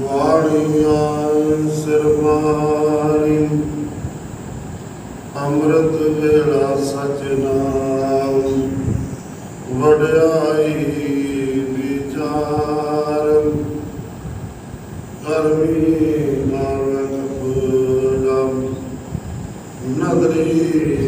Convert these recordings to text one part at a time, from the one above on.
ਵਾਣੀਆਂ ਸਰਮਾਰੀ ਅੰਮ੍ਰਿਤ ਵੇਲਾ ਸਚਨਾਮ ਵਡਿਆਈ ਵਿਚਾਰ ਕਰਮੀ ਨਾਨਕ ਪੁਰਮ ਨਦਰੀ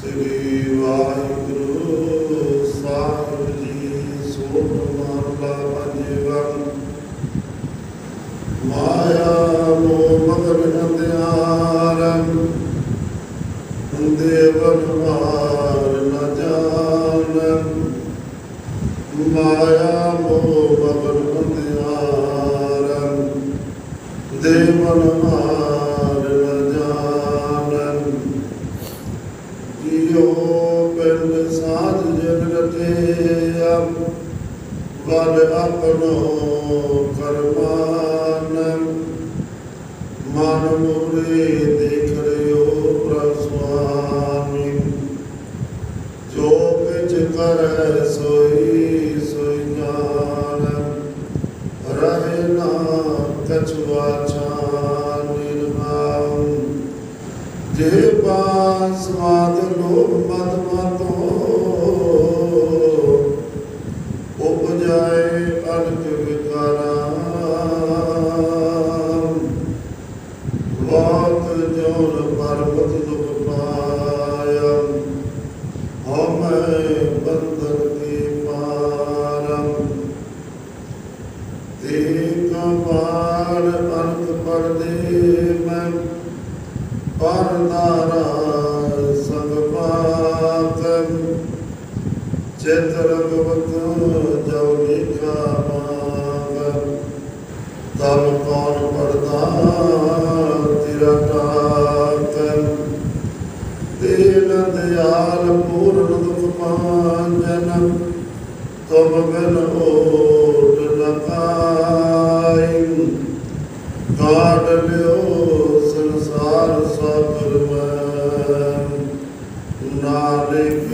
ਸ੍ਰੀ ਵਾਹਿਗੁਰੂ ਸਾਹਿਬ ਜੀ ਸੋਧ ਮਹਲਾ ਪੰਜਵਨ ਮਾਇਆ ਮੋਹ ਮਗਨ ਅੰਧਿਆਰਨ ਦੇਵਨ ਮਾਰ ਨ ਜਾਣਨ ਮਾਇਆ ਮੋਹ ਮਗਨ ਅੰਧਿਆਰਨ ਦੇਵਨ ਮਾਰ ਵਡ ਆਪਣੋ ਕਰਮਾਨ। ਮਨ ਮੂਰੇ ਦੇਖ ਰਿਓ ਪ੍ਰਭ ਸੁਆਮੀ ਜੋ ਕਿਛ ਕਰੈ ਸੋਈ ਸੋਈ ਜਾਣ ਰਹੇ ਨਾ ਕਛੁਆ ਛਾਨ ਨਿਰਮਾਉ ਜੇ ਪਾਸ ਮਾਦ ਲੋਭ ਮਦ ਮਤੋ ਵਾਤ ਜੋਨ ਪਰਬਤ ਦੁਖ ਪਾਇਆ। ਹਮੈ ਬੰਧਨ ਕੀ ਪਾਰਮ ਤੇ ਕਮਾਲ ਅਨਕ ਪਰਦੇ ਮੈਂ ਪਰਦਾਰਾ ਸੰਗ ਪਾਤਨ ਚਿਤਰ ਭਗਵਤ ਜੋ ਲਿਖਾ ਮਾਗ ਤਬ ਕੌਣ ਪਾਜਨ ਤੁਮ ਬਿਨ ਓਟ ਨ ਪਾਈ। ਕਾਢ ਲਿਓ ਸੰਸਾਰ ਸਾਗਰ ਮੈਂ। ਨਾਨਕ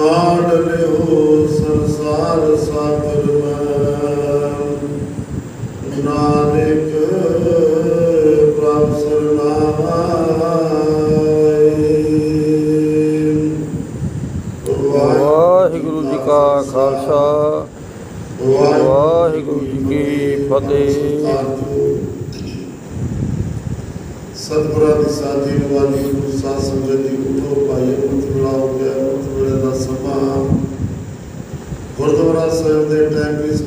ਕਾਢ ਲਿਓ ਸੰਸਾਰ ਸਾਗਰ ਮੈਂ। ਨਾਨਕ ਪ੍ਰਭ ਵਾਹਿਗੁਰੂ ਜੀ ਕਾ ਖਾਲਸਾ। ਵਾਹਿਗੁਰੂ ਜੀ ਕੀ ਫਤਿਹ। ਸਤਿਗੁਰਾਂ ਦੀ ਸਾਥੀ ਨਿਵਾਲੀ ਗੁਰੂ ਸਾਧ ਸੰਗਤ ਜੀ ਉਠੋ ਭਾਈ ਗਿਆ ਮੁਤ